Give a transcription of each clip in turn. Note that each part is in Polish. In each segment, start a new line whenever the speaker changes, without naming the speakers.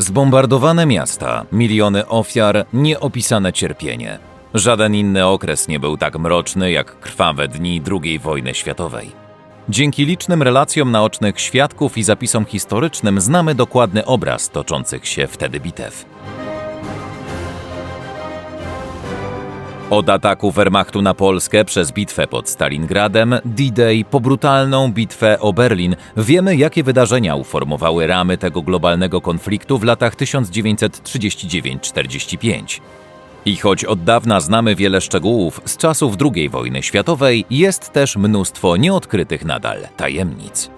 Zbombardowane miasta, miliony ofiar, nieopisane cierpienie. Żaden inny okres nie był tak mroczny jak krwawe dni II wojny światowej. Dzięki licznym relacjom naocznych świadków i zapisom historycznym znamy dokładny obraz toczących się wtedy bitew. Od ataku Wehrmachtu na Polskę przez bitwę pod Stalingradem, D-Day po brutalną bitwę o Berlin wiemy, jakie wydarzenia uformowały ramy tego globalnego konfliktu w latach 1939-45. I choć od dawna znamy wiele szczegółów z czasów II wojny światowej, jest też mnóstwo nieodkrytych nadal tajemnic.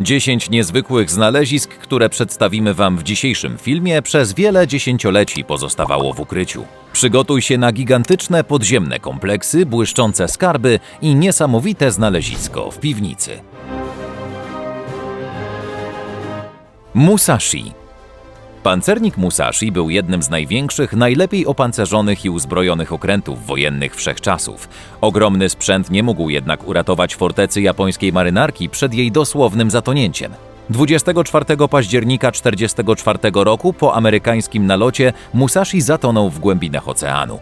Dziesięć niezwykłych znalezisk, które przedstawimy Wam w dzisiejszym filmie, przez wiele dziesięcioleci pozostawało w ukryciu. Przygotuj się na gigantyczne podziemne kompleksy, błyszczące skarby i niesamowite znalezisko w piwnicy. Musashi Pancernik Musashi był jednym z największych, najlepiej opancerzonych i uzbrojonych okrętów wojennych wszechczasów. Ogromny sprzęt nie mógł jednak uratować fortecy japońskiej marynarki przed jej dosłownym zatonięciem. 24 października 1944 roku po amerykańskim nalocie Musashi zatonął w głębinach oceanu.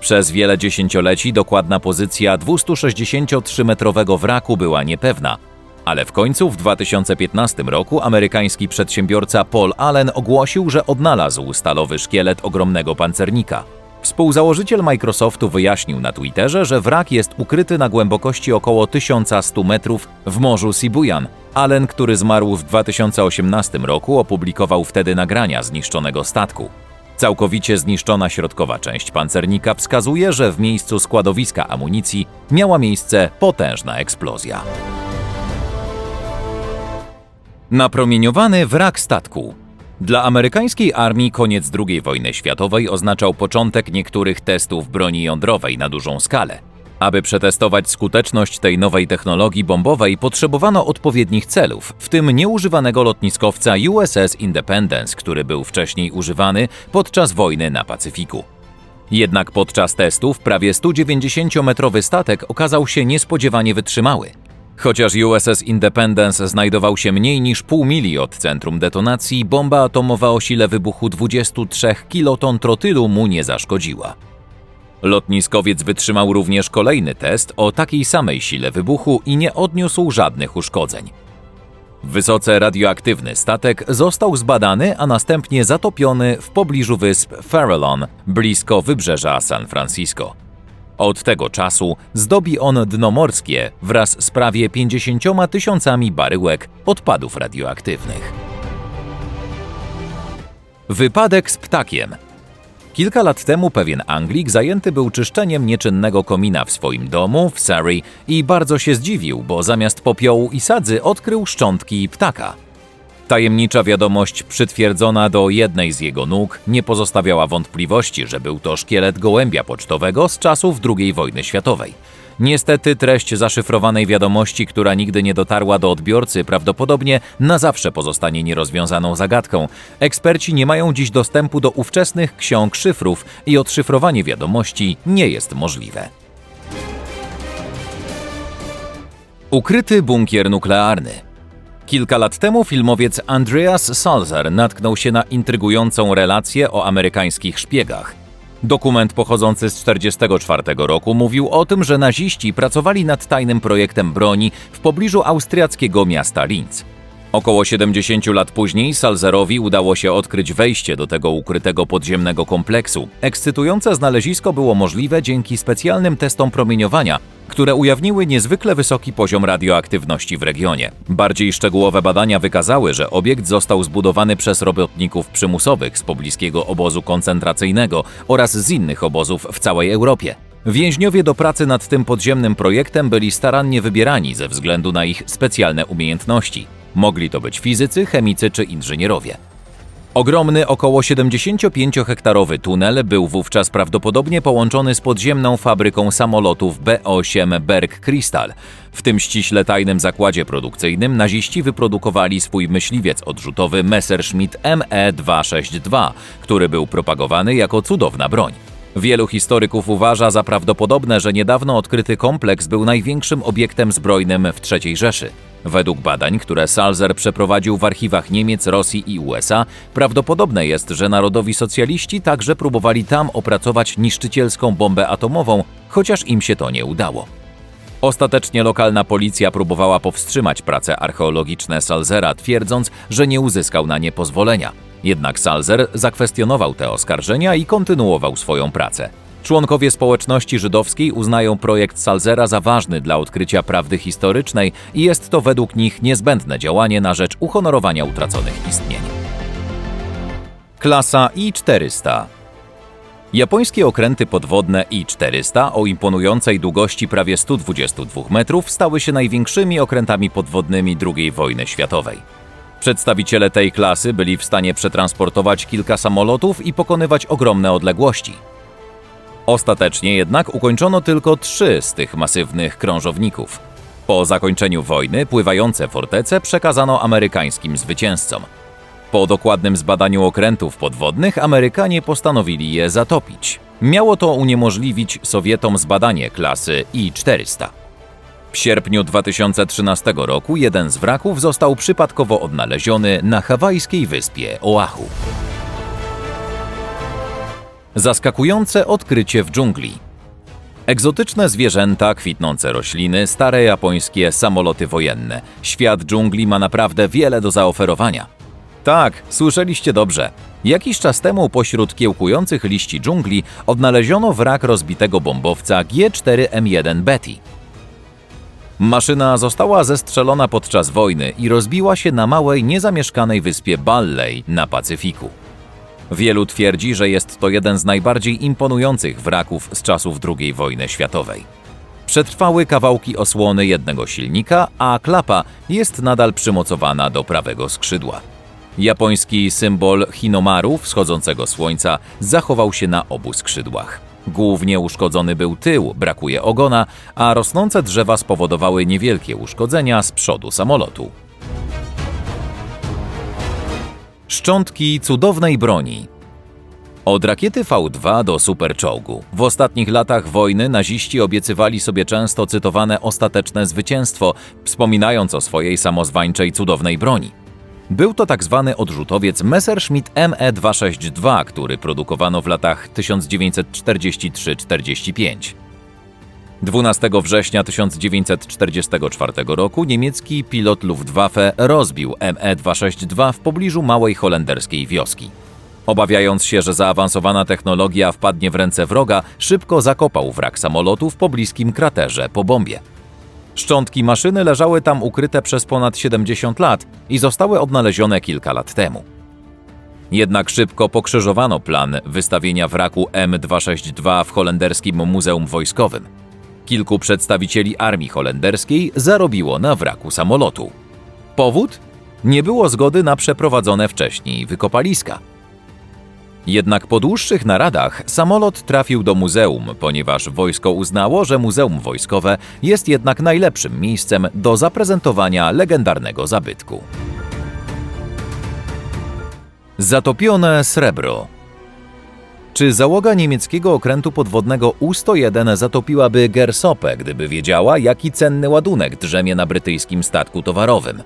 Przez wiele dziesięcioleci dokładna pozycja 263-metrowego wraku była niepewna, ale w końcu w 2015 roku amerykański przedsiębiorca Paul Allen ogłosił, że odnalazł stalowy szkielet ogromnego pancernika. Współzałożyciel Microsoftu wyjaśnił na Twitterze, że wrak jest ukryty na głębokości około 1100 metrów w morzu Sibuyan. Allen, który zmarł w 2018 roku, opublikował wtedy nagrania zniszczonego statku. Całkowicie zniszczona środkowa część pancernika wskazuje, że w miejscu składowiska amunicji miała miejsce potężna eksplozja. Napromieniowany wrak statku. Dla amerykańskiej armii koniec II wojny światowej oznaczał początek niektórych testów broni jądrowej na dużą skalę. Aby przetestować skuteczność tej nowej technologii bombowej, potrzebowano odpowiednich celów, w tym nieużywanego lotniskowca USS Independence, który był wcześniej używany podczas wojny na Pacyfiku. Jednak podczas testów prawie 190-metrowy statek okazał się niespodziewanie wytrzymały. Chociaż USS Independence znajdował się mniej niż pół mili od centrum detonacji, bomba atomowa o sile wybuchu 23 kiloton trotylu mu nie zaszkodziła. Lotniskowiec wytrzymał również kolejny test o takiej samej sile wybuchu i nie odniósł żadnych uszkodzeń. Wysoce radioaktywny statek został zbadany, a następnie zatopiony w pobliżu wysp Farallon, blisko wybrzeża San Francisco. Od tego czasu zdobi on dno morskie wraz z prawie 50 tysiącami baryłek odpadów radioaktywnych. Wypadek z ptakiem. Kilka lat temu pewien Anglik zajęty był czyszczeniem nieczynnego komina w swoim domu w Surrey i bardzo się zdziwił, bo zamiast popiołu i sadzy odkrył szczątki ptaka. Tajemnicza wiadomość przytwierdzona do jednej z jego nóg nie pozostawiała wątpliwości, że był to szkielet gołębia pocztowego z czasów II wojny światowej. Niestety treść zaszyfrowanej wiadomości, która nigdy nie dotarła do odbiorcy, prawdopodobnie na zawsze pozostanie nierozwiązaną zagadką. Eksperci nie mają dziś dostępu do ówczesnych ksiąg szyfrów i odszyfrowanie wiadomości nie jest możliwe. Ukryty bunkier nuklearny. Kilka lat temu filmowiec Andreas Salzer natknął się na intrygującą relację o amerykańskich szpiegach. Dokument pochodzący z 1944 roku mówił o tym, że naziści pracowali nad tajnym projektem broni w pobliżu austriackiego miasta Linz. Około 70 lat później Salzerowi udało się odkryć wejście do tego ukrytego podziemnego kompleksu. Ekscytujące znalezisko było możliwe dzięki specjalnym testom promieniowania, które ujawniły niezwykle wysoki poziom radioaktywności w regionie. Bardziej szczegółowe badania wykazały, że obiekt został zbudowany przez robotników przymusowych z pobliskiego obozu koncentracyjnego oraz z innych obozów w całej Europie. Więźniowie do pracy nad tym podziemnym projektem byli starannie wybierani ze względu na ich specjalne umiejętności. Mogli to być fizycy, chemicy czy inżynierowie. Ogromny, około 75-hektarowy tunel był wówczas prawdopodobnie połączony z podziemną fabryką samolotów B-8 Berg Crystal. W tym ściśle tajnym zakładzie produkcyjnym naziści wyprodukowali swój myśliwiec odrzutowy Messerschmitt ME-262, który był propagowany jako cudowna broń. Wielu historyków uważa za prawdopodobne, że niedawno odkryty kompleks był największym obiektem zbrojnym w III Rzeszy. Według badań, które Salzer przeprowadził w archiwach Niemiec, Rosji i USA, prawdopodobne jest, że narodowi socjaliści także próbowali tam opracować niszczycielską bombę atomową, chociaż im się to nie udało. Ostatecznie lokalna policja próbowała powstrzymać prace archeologiczne Salzera, twierdząc, że nie uzyskał na nie pozwolenia. Jednak Salzer zakwestionował te oskarżenia i kontynuował swoją pracę. Członkowie społeczności żydowskiej uznają projekt Salzera za ważny dla odkrycia prawdy historycznej i jest to według nich niezbędne działanie na rzecz uhonorowania utraconych istnień. Klasa I-400 Japońskie okręty podwodne I-400 o imponującej długości prawie 122 metrów stały się największymi okrętami podwodnymi II wojny światowej. Przedstawiciele tej klasy byli w stanie przetransportować kilka samolotów i pokonywać ogromne odległości. Ostatecznie jednak ukończono tylko trzy z tych masywnych krążowników. Po zakończeniu wojny pływające fortece przekazano amerykańskim zwycięzcom. Po dokładnym zbadaniu okrętów podwodnych Amerykanie postanowili je zatopić. Miało to uniemożliwić Sowietom zbadanie klasy I-400. W sierpniu 2013 roku jeden z wraków został przypadkowo odnaleziony na hawajskiej wyspie Oahu. Zaskakujące odkrycie w dżungli. Egzotyczne zwierzęta, kwitnące rośliny, stare japońskie samoloty wojenne. Świat dżungli ma naprawdę wiele do zaoferowania. Tak, słyszeliście dobrze. Jakiś czas temu pośród kiełkujących liści dżungli odnaleziono wrak rozbitego bombowca G4M1 Betty. Maszyna została zestrzelona podczas wojny i rozbiła się na małej, niezamieszkanej wyspie Balley na Pacyfiku. Wielu twierdzi, że jest to jeden z najbardziej imponujących wraków z czasów II wojny światowej. Przetrwały kawałki osłony jednego silnika, a klapa jest nadal przymocowana do prawego skrzydła. Japoński symbol Hinomaru, wschodzącego słońca, zachował się na obu skrzydłach. Głównie uszkodzony był tył, brakuje ogona, a rosnące drzewa spowodowały niewielkie uszkodzenia z przodu samolotu. Szczątki cudownej broni. Od rakiety V2 do superczołgu. W ostatnich latach wojny naziści obiecywali sobie często cytowane ostateczne zwycięstwo, wspominając o swojej samozwańczej cudownej broni. Był to tak zwany odrzutowiec Messerschmitt ME-262, który produkowano w latach 1943-45. 12 września 1944 roku niemiecki pilot Luftwaffe rozbił ME-262 w pobliżu małej holenderskiej wioski. Obawiając się, że zaawansowana technologia wpadnie w ręce wroga, szybko zakopał wrak samolotu w pobliskim kraterze po bombie. Szczątki maszyny leżały tam ukryte przez ponad 70 lat i zostały odnalezione kilka lat temu. Jednak szybko pokrzyżowano plan wystawienia wraku M262 w holenderskim Muzeum Wojskowym. Kilku przedstawicieli armii holenderskiej zarobiło na wraku samolotu. Powód? Nie było zgody na przeprowadzone wcześniej wykopaliska. Jednak po dłuższych naradach samolot trafił do muzeum, ponieważ wojsko uznało, że Muzeum Wojskowe jest jednak najlepszym miejscem do zaprezentowania legendarnego zabytku. Zatopione srebro. Czy załoga niemieckiego okrętu podwodnego U-101 zatopiłaby Gersopę, gdyby wiedziała, jaki cenny ładunek drzemie na brytyjskim statku towarowym?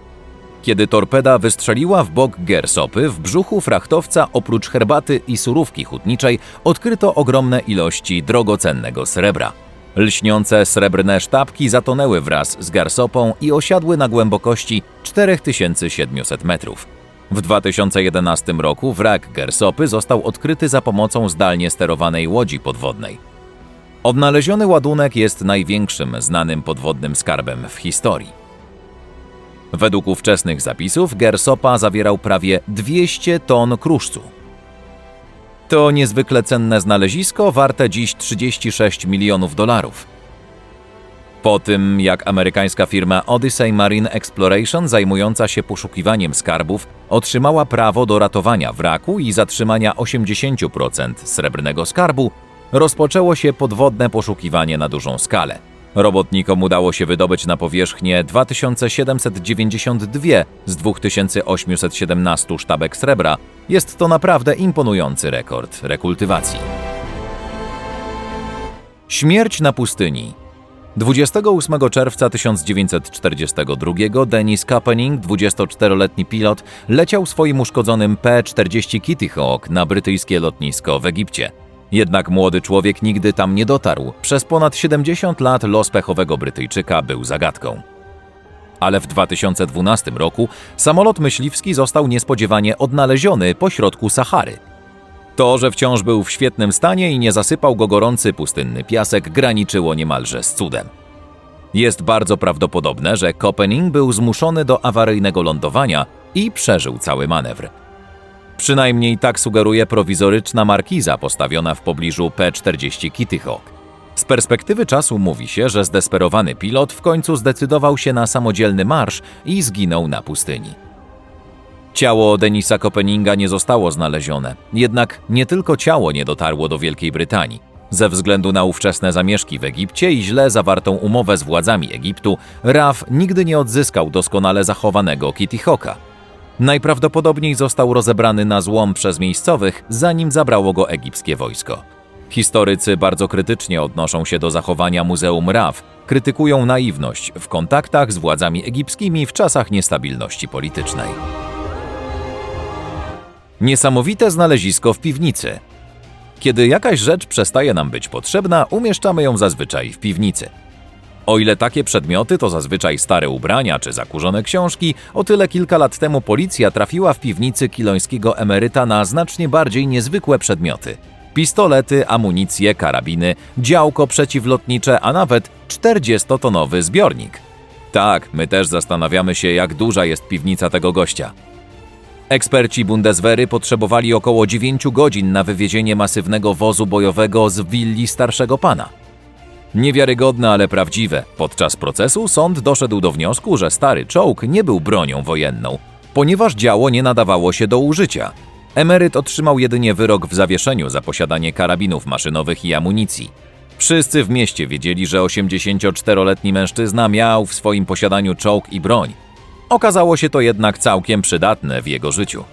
Kiedy torpeda wystrzeliła w bok Gersopy, w brzuchu frachtowca oprócz herbaty i surówki hutniczej odkryto ogromne ilości drogocennego srebra. Lśniące srebrne sztabki zatonęły wraz z Gersopą i osiadły na głębokości 4700 metrów. W 2011 roku wrak Gersopy został odkryty za pomocą zdalnie sterowanej łodzi podwodnej. Odnaleziony ładunek jest największym znanym podwodnym skarbem w historii. Według ówczesnych zapisów Gersopa zawierał prawie 200 ton kruszcu. To niezwykle cenne znalezisko, warte dziś 36 milionów dolarów. Po tym, jak amerykańska firma Odyssey Marine Exploration zajmująca się poszukiwaniem skarbów otrzymała prawo do ratowania wraku i zatrzymania 80% srebrnego skarbu, rozpoczęło się podwodne poszukiwanie na dużą skalę. Robotnikom udało się wydobyć na powierzchnię 2792 z 2817 sztabek srebra. Jest to naprawdę imponujący rekord rekultywacji. Śmierć na pustyni. 28 czerwca 1942 Dennis Kapening, 24-letni pilot, leciał swoim uszkodzonym P-40 Kitty Hawk na brytyjskie lotnisko w Egipcie. Jednak młody człowiek nigdy tam nie dotarł. Przez ponad 70 lat los pechowego Brytyjczyka był zagadką. Ale w 2012 roku samolot myśliwski został niespodziewanie odnaleziony pośrodku Sahary. To, że wciąż był w świetnym stanie i nie zasypał go gorący pustynny piasek, graniczyło niemalże z cudem. Jest bardzo prawdopodobne, że Kopening był zmuszony do awaryjnego lądowania i przeżył cały manewr. Przynajmniej tak sugeruje prowizoryczna markiza postawiona w pobliżu P-40 Kitty Hawk. Z perspektywy czasu mówi się, że zdesperowany pilot w końcu zdecydował się na samodzielny marsz i zginął na pustyni. Ciało Denisa Kopeninga nie zostało znalezione, jednak nie tylko ciało nie dotarło do Wielkiej Brytanii. Ze względu na ówczesne zamieszki w Egipcie i źle zawartą umowę z władzami Egiptu, RAF nigdy nie odzyskał doskonale zachowanego Kitty Hawka. Najprawdopodobniej został rozebrany na złom przez miejscowych, zanim zabrało go egipskie wojsko. Historycy bardzo krytycznie odnoszą się do zachowania Muzeum RAF, krytykują naiwność w kontaktach z władzami egipskimi w czasach niestabilności politycznej. Niesamowite znalezisko w piwnicy. Kiedy jakaś rzecz przestaje nam być potrzebna, umieszczamy ją zazwyczaj w piwnicy. O ile takie przedmioty to zazwyczaj stare ubrania czy zakurzone książki, o tyle kilka lat temu policja trafiła w piwnicy kilońskiego emeryta na znacznie bardziej niezwykłe przedmioty. Pistolety, amunicje, karabiny, działko przeciwlotnicze, a nawet 40-tonowy zbiornik. Tak, my też zastanawiamy się, jak duża jest piwnica tego gościa. Eksperci Bundeswehry potrzebowali około 9 godzin na wywiezienie masywnego wozu bojowego z willi starszego pana. Niewiarygodne, ale prawdziwe. Podczas procesu sąd doszedł do wniosku, że stary czołg nie był bronią wojenną, ponieważ działo nie nadawało się do użycia. Emeryt otrzymał jedynie wyrok w zawieszeniu za posiadanie karabinów maszynowych i amunicji. Wszyscy w mieście wiedzieli, że 84-letni mężczyzna miał w swoim posiadaniu czołg i broń. Okazało się to jednak całkiem przydatne w jego życiu.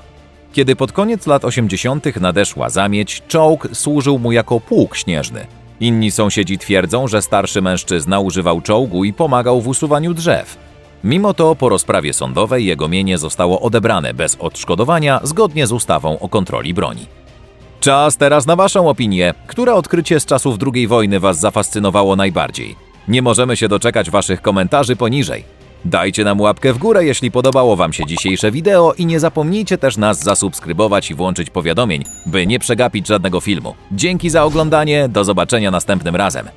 Kiedy pod koniec lat 80. nadeszła zamieć, czołg służył mu jako pług śnieżny. Inni sąsiedzi twierdzą, że starszy mężczyzna używał czołgu i pomagał w usuwaniu drzew. Mimo to po rozprawie sądowej jego mienie zostało odebrane bez odszkodowania zgodnie z ustawą o kontroli broni. Czas teraz na Waszą opinię. Które odkrycie z czasów II wojny Was zafascynowało najbardziej? Nie możemy się doczekać Waszych komentarzy poniżej. Dajcie nam łapkę w górę, jeśli podobało Wam się dzisiejsze wideo i nie zapomnijcie też nas zasubskrybować i włączyć powiadomień, by nie przegapić żadnego filmu. Dzięki za oglądanie, do zobaczenia następnym razem.